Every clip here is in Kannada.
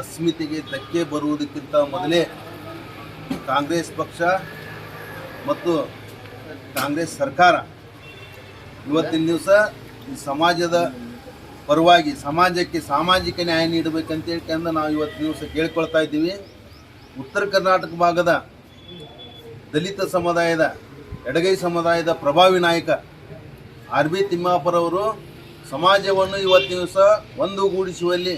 ಅಸ್ಮಿತೆಗೆ ಧಕ್ಕೆ ಬರುವುದಕ್ಕಿಂತ ಮೊದಲೇ ಕಾಂಗ್ರೆಸ್ ಪಕ್ಷ ಮತ್ತು ಕಾಂಗ್ರೆಸ್ ಸರ್ಕಾರ ಇವತ್ತಿನ ದಿವಸ ಈ ಸಮಾಜದ ಪರವಾಗಿ ಸಮಾಜಕ್ಕೆ ಸಾಮಾಜಿಕ ನ್ಯಾಯ ನೀಡಬೇಕಂತ ಹೇಳ್ಕೊಂಡು ನಾವು ಇವತ್ತಿನ ದಿವಸ ಕೇಳ್ಕೊಳ್ತಾ ಇದ್ದೀವಿ. ಉತ್ತರ ಕರ್ನಾಟಕ ಭಾಗದ ದಲಿತ ಸಮುದಾಯದ, ಎಡಗೈ ಸಮುದಾಯದ ಪ್ರಭಾವಿ ನಾಯಕ ಆರ್ ಬಿ ತಿಮ್ಮಾಪುರವರು ಸಮಾಜವನ್ನು ಇವತ್ತಿನ ದಿವಸ ಒಂದುಗೂಡಿಸುವಲ್ಲಿ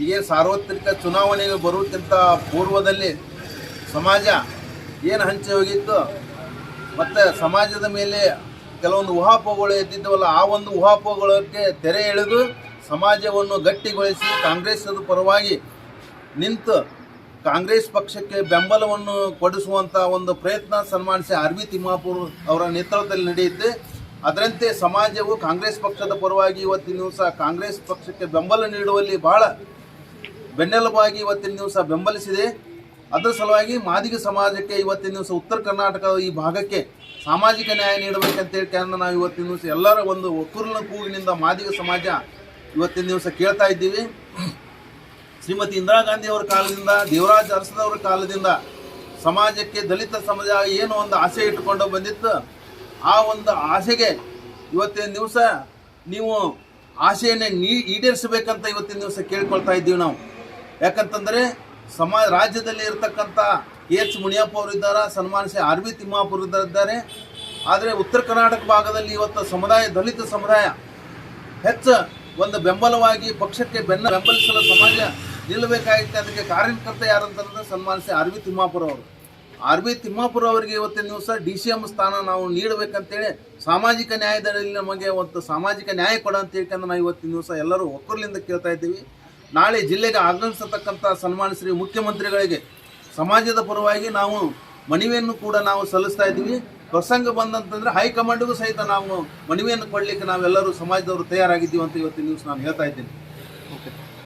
ಹೀಗೆ ಸಾರ್ವತ್ರಿಕ ಚುನಾವಣೆಗೆ ಬರುವುದಕ್ಕಿಂತ ಪೂರ್ವದಲ್ಲಿ ಸಮಾಜ ಏನು ಹಂಚಿ ಹೋಗಿತ್ತು? ಮತ್ತು ಸಮಾಜದ ಮೇಲೆ ಕೆಲವೊಂದು ಊಹಾಪೋಹಗಳು ಎದ್ದಿದ್ದವಲ್ಲ, ಆ ಒಂದು ಊಹಾಪೋಹಗಳಕ್ಕೆ ತೆರೆ ಎಳೆದು ಸಮಾಜವನ್ನು ಗಟ್ಟಿಗೊಳಿಸಿ ಕಾಂಗ್ರೆಸ್ದ ಪರವಾಗಿ ನಿಂತು ಕಾಂಗ್ರೆಸ್ ಪಕ್ಷಕ್ಕೆ ಬೆಂಬಲವನ್ನು ಕೊಡಿಸುವಂಥ ಒಂದು ಪ್ರಯತ್ನ ಸನ್ಮಾನಿಸಿ ಆರ್ ವಿ ತಿಮ್ಮಾಪುರ್ ಅವರ ನೇತೃತ್ವದಲ್ಲಿ ನಡೆಯುತ್ತೆ. ಅದರಂತೆ ಸಮಾಜವು ಕಾಂಗ್ರೆಸ್ ಪಕ್ಷದ ಪರವಾಗಿ ಇವತ್ತಿನ ದಿವಸ ಕಾಂಗ್ರೆಸ್ ಪಕ್ಷಕ್ಕೆ ಬೆಂಬಲ ನೀಡುವಲ್ಲಿ ಬಹಳ ಬೆನ್ನೆಲುಬಾಗಿ ಇವತ್ತಿನ ದಿವಸ ಬೆಂಬಲಿಸಿದೆ. ಅದರ ಸಲುವಾಗಿ ಮಾದಿಗ ಸಮಾಜಕ್ಕೆ ಇವತ್ತಿನ ದಿವಸ ಉತ್ತರ ಕರ್ನಾಟಕ ಈ ಭಾಗಕ್ಕೆ ಸಾಮಾಜಿಕ ನ್ಯಾಯ ನೀಡಬೇಕಂತ ಹೇಳಿ ಕಾರಣ ನಾವು ಇವತ್ತಿನ ದಿವಸ ಎಲ್ಲರ ಒಂದು ಒಕ್ಕೂರಿನ ಕೂಗಿನಿಂದ ಮಾದಿಗ ಸಮಾಜ ಇವತ್ತಿನ ದಿವಸ ಕೇಳ್ತಾ ಇದ್ದೀವಿ. ಶ್ರೀಮತಿ ಇಂದಿರಾ ಗಾಂಧಿ ಅವರ ಕಾಲದಿಂದ, ದೇವರಾಜ್ ಅರಸದವರ ಕಾಲದಿಂದ ಸಮಾಜಕ್ಕೆ ದಲಿತ ಸಮಾಜ ಏನು ಒಂದು ಆಸೆ ಇಟ್ಟುಕೊಂಡು ಬಂದಿತ್ತು. ಆ ಒಂದು ಆಸೆಗೆ ಇವತ್ತಿನ ದಿವಸ ನೀವು ಆಸೆಯನ್ನೇ ನೀ ಈಡೇರಿಸಬೇಕಂತ ಇವತ್ತಿನ ದಿವಸ ಕೇಳ್ಕೊಳ್ತಾ ಇದ್ದೀವಿ ನಾವು. ಯಾಕಂತಂದರೆ ಸಮಾ ರಾಜ್ಯದಲ್ಲಿ ಇರತಕ್ಕಂಥ ಎಚ್ ಮುನಿಯಪ್ಪ ಅವರು ಇದ್ದಾರೆ ಸನ್ಮಾನಿಸಿ ಆರ್ ವಿ ತಿಮ್ಮಾಪುರ ಇದ್ದಾರೆ. ಆದರೆ ಉತ್ತರ ಕರ್ನಾಟಕ ಭಾಗದಲ್ಲಿ ಇವತ್ತು ಸಮುದಾಯ, ದಲಿತ ಸಮುದಾಯ ಹೆಚ್ಚು ಒಂದು ಬೆಂಬಲವಾಗಿ ಪಕ್ಷಕ್ಕೆ ಬೆನ್ನ ಬೆಂಬಲಿಸಲು ಸಮಾಜ ನಿಲ್ಲಬೇಕಾಗಿತ್ತು. ಅದಕ್ಕೆ ಕಾರ್ಯಕರ್ತ ಯಾರಂತಂದ್ರೆ ಸನ್ಮಾನಿಸಿ ಆರ್ ವಿ ತಿಮ್ಮಾಪುರ ಅವರು. ಆರ್ ವಿ ತಿಮ್ಮಾಪುರ ಅವರಿಗೆ ಇವತ್ತಿನ ದಿವಸ ಡಿ ಸಿ ಎಂ ಸ್ಥಾನ ನಾವು ನೀಡಬೇಕಂತೇಳಿ ಸಾಮಾಜಿಕ ನ್ಯಾಯದಲ್ಲಿ ನಮಗೆ ಒಂದು ಸಾಮಾಜಿಕ ನ್ಯಾಯ ಕೊಡ ಅಂತ ಹೇಳ್ಕೊಂಡು ನಾವು ಇವತ್ತಿನ ದಿವಸ ಎಲ್ಲರೂ ಒಕ್ಕರ್ಲಿಂದ ಕೇಳ್ತಾ ಇದ್ದೀವಿ. ನಾಳೆ ಜಿಲ್ಲೆಗೆ ಆಗಮಿಸತಕ್ಕಂಥ ಸನ್ಮಾನಿಸಿ ಮುಖ್ಯಮಂತ್ರಿಗಳಿಗೆ ಸಮಾಜದ ಪರವಾಗಿ ನಾವು ಮನವಿಯನ್ನು ಕೂಡ ನಾವು ಸಲ್ಲಿಸ್ತಾ ಇದ್ದೀವಿ. ಪ್ರಸಂಗ ಬಂದಂತಂದ್ರೆ ಹೈಕಮಾಂಡ್ಗೂ ಸಹಿತ ನಾವು ಮನವಿಯನ್ನು ಕೊಡಲಿಕ್ಕೆ ನಾವೆಲ್ಲರೂ ಸಮಾಜದವರು ತಯಾರಾಗಿದ್ದೀವಿ ಅಂತ ಇವತ್ತಿನ ನ್ಯೂಸ್ ನಾನು ಹೇಳ್ತಾ ಇದ್ದೀನಿ. ಓಕೆ.